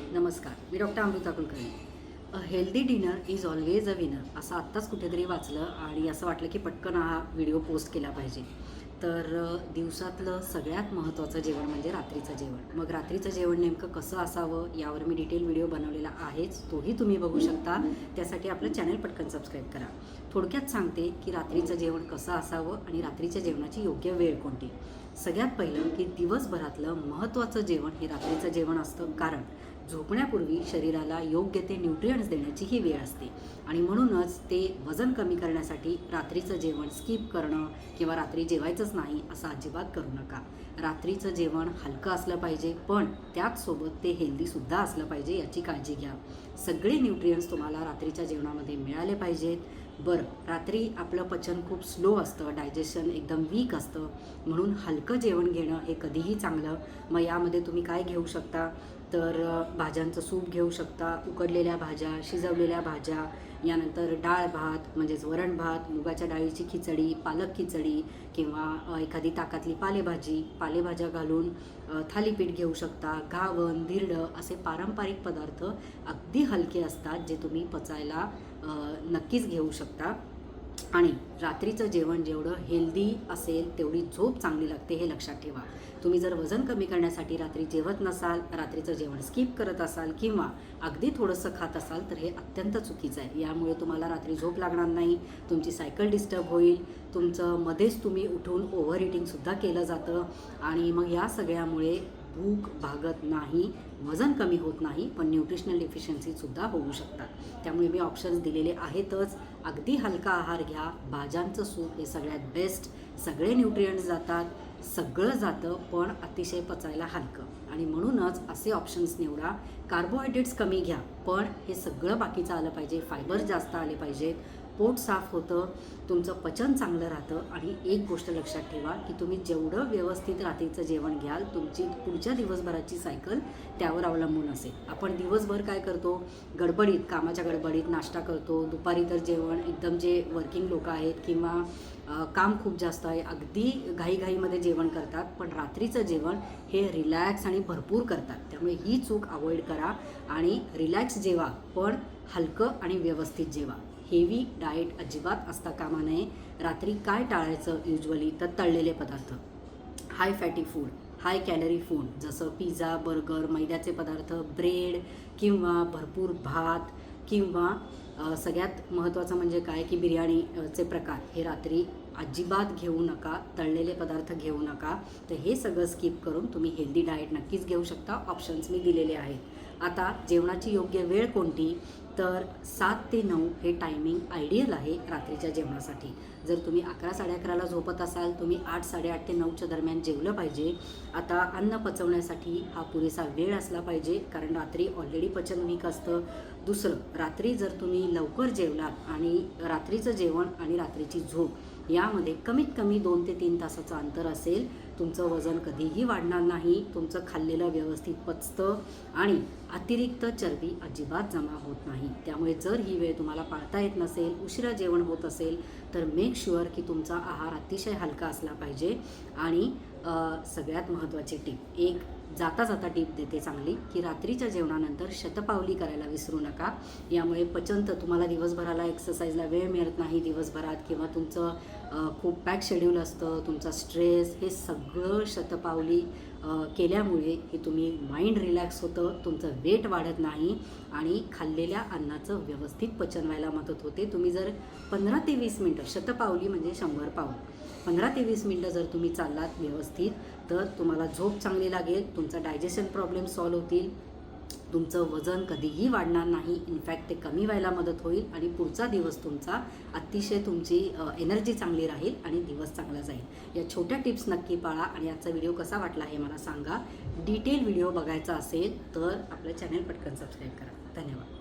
नमस्कार मी doctor Amruta Kulkarni. A healthy dinner is always a winner असं आत्ताच कुठेतरी वाचलं आणि असं वाटलं की पटकन हा व्हिडिओ पोस्ट केला पाहिजे. तर दिवसातलं सगळ्यात महत्त्वाचं जेवण म्हणजे रात्रीचं जेवण. मग रात्रीचं जेवण नेमकं कसं असावं यावर मी डिटेल व्हिडिओ बनवलेला आहेच तोही तुम्ही बघू शकता. त्यासाठी आपलं चॅनल पटकन सबस्क्राईब करा. थोडक्यात सांगते की रात्रीचं जेवण कसं असावं आणि रात्रीच्या जेवणाची योग्य वेळ कोणती. सगळ्यात पहिलं की दिवसभरातलं महत्त्वाचं जेवण हे रात्रीचं जेवण असतं. कारण झोपण्यापूर्वी शरीराला योग्य ते न्यूट्रियंट्स देण्याची ही वेळ असते. आणि म्हणूनच ते वजन कमी करण्यासाठी रात्रीचं जेवण स्किप करणं किंवा रात्री जेवायचंच नाही असं अजिबात करू नका. रात्रीचं जेवण हलकं असलं पाहिजे पण त्याचसोबत ते हेल्दीसुद्धा असलं पाहिजे याची काळजी घ्या. सगळे न्यूट्रियंट्स तुम्हाला रात्रीच्या जेवणामध्ये मिळाले पाहिजेत. बरं रात्री आपलं पचन खूप स्लो असतं डायजेशन एकदम वीक असतं. म्हणून हलकं जेवण घेणं हे कधीही चांगलं. मग यामध्ये तुम्ही काय घेऊ शकता? तर भाज्यांचं सूप घेऊ शकता. उकडलेल्या भाज्या शिजवलेल्या भाज्या यानंतर डाळ भात म्हणजेच वरण भात मुगाच्या डाळीची खिचडी पालक खिचडी किंवा एखादी ताकातली पालेभाजी. पालेभाज्या घालून थालीपीठ घेऊ शकता. घावन धिरडं असे पारंपरिक पदार्थ अगदी हलके असतात जे तुम्ही पचायला नक्कीच घेऊ शकता. आणि रात्रीचं जेवण जेवढं हेल्दी असेल तेवढी झोप चांगली लागते हे लक्षात ठेवा. तुम्ही जर वजन कमी करण्यासाठी रात्री जेवत नसाल रात्रीचं जेवण स्किप करत असाल किंवा अगदी थोडंसं खात असाल तर हे अत्यंत चुकीचं आहे. यामुळे तुम्हाला रात्री झोप लागणार नाही तुमची सायकल डिस्टर्ब होईल तुमचं मध्येच तुम्ही उठून ओव्हर इटिंगसुद्धा केलं जातं आणि मग या सगळ्यामुळे भूक भागत नाही वजन कमी होत नाही पण न्यूट्रिशनल डिफिशियन्सीसुद्धा होऊ शकतात. त्यामुळे मी ऑप्शन्स दिलेले आहेतच. अगदी हलका आहार घ्या. भाज्यांचं सूप हे सगळ्यात बेस्ट सगळे न्यूट्रियंट्स जातात. सगळं जातं पण अतिशय पचायला हलकं. आणि म्हणूनच असे ऑप्शन्स निवडा. कार्बोहायड्रेट्स कमी घ्या पण हे सगळं बाकीचं आलं पाहिजे. फायबर जास्त आले पाहिजेत. पोट साफ होतं तुमचं पचन चांगलं राहतं आणि एक गोष्ट लक्षात ठेवा की तुम्ही जेवढं व्यवस्थित रात्रीचं जेवण घ्याल तुमची पुढच्या दिवसभराची सायकल त्यावर अवलंबून असेल. आपण दिवसभर काय करतो? गडबडीत कामाच्या गडबडीत नाश्ता करतो दुपारी तर जेवण एकदम जे वर्किंग लोक आहेत किंवा काम खूप जास्त आहे अगदी घाईघाईमध्ये जेवण करतात पण रात्रीचं जेवण हे रिलॅक्स आणि भरपूर करतात. त्यामुळे ही चूक अवॉइड करा आणि रिलॅक्स जेवा पण हलकं आणि व्यवस्थित जेवा. हेवी डाएट अजिबात असता कामा नये. रात्री काय टाळायचं युजली तर तळलेले पदार्थ. High fatty food high calorie food जसं पिझ्झा बर्गर मैद्याचे पदार्थ ब्रेड किंवा भरपूर भात किंवा सगळ्यात महत्त्वाचं म्हणजे काय की बिर्याणीचे प्रकार. हे रात्री अजिबात घेऊ नका तळलेले पदार्थ घेऊ नका. तर हे सगळं स्किप करून तुम्ही हेल्दी डाएट नक्कीच घेऊ शकता. ऑप्शन्स मी दिलेले आहेत. आता जेवणाची योग्य वेळ कोणती? तर सात ते नऊ हे टायमिंग आयडियल आहे रात्रीच्या जेवणासाठी. जर तुम्ही अकरा साडे अकराला झोपत असाल तुम्ही आठ साडेआठ ते नऊच्या दरम्यान जेवलं पाहिजे. आता अन्न पचवण्यासाठी हा पुरेसा वेळ असला पाहिजे कारण रात्री ऑलरेडी पचन वीक असतं. दुसरं रात्री जर तुम्ही लवकर जेवलात आणि रात्रीचं जेवण आणि रात्रीची झोप यामध्ये कमीत कमी दोन ते तीन तासाचं अंतर असेल तुमचं वजन कधीही वाढणार नाही तुमचं खाल्लेलं व्यवस्थित पचतं आणि अतिरिक्त चरबी अजिबात जमा होत नाही. त्यामुळे जर ही वेळ तुम्हाला पाळता येत नसेल उशिरा जेवण होत असेल तर मेक शुअर की तुमचा आहार अतिशय हलका असला पाहिजे. आणि सगळ्यात महत्त्वाची टीप एक जाता जाता टीप देते चांगली की रात्रीच्या जेवणानंतर शतपावली करायला विसरू नका. यामुळे पचन तर तुम्हाला दिवसभराला एक्सरसाइजला वेळ मिळत नाही दिवसभरात किंवा तुमचं खूप पॅक शेड्यूल असतं तुमचा स्ट्रेस हे सगळं शतपावली केल्यामुळे हे तुम्ही माइंड रिलॅक्स होतं तुमचं वेट वाढत नाही आणि खाल्लेल्या अन्नाचं व्यवस्थित पचन व्हायला मदत होते. तुम्ही जर पंधरा ते वीस मिनटं शतपावली म्हणजे शंभर पाऊल पंधरा ते वीस मिनटं जर तुम्ही चाललात व्यवस्थित तर तुम्हाला झोप चांगली लागेल तुमचा डायजेशन प्रॉब्लेम सॉल्व होतील. तुमचं वजन कधीही वाढणार नाही. इनफॅक्ट ते कमी व्हायला मदत होईल आणि पुढचा दिवस तुमचा अतिशय तुमची एनर्जी चांगली राहील आणि दिवस चांगला जाईल. या छोट्या टिप्स नक्की पाळा आणि आजचा व्हिडिओ कसा वाटला हे मला सांगा. डिटेल व्हिडिओ बघायचा असेल तर आपलं चॅनल पटकन सबस्क्राईब करा. धन्यवाद.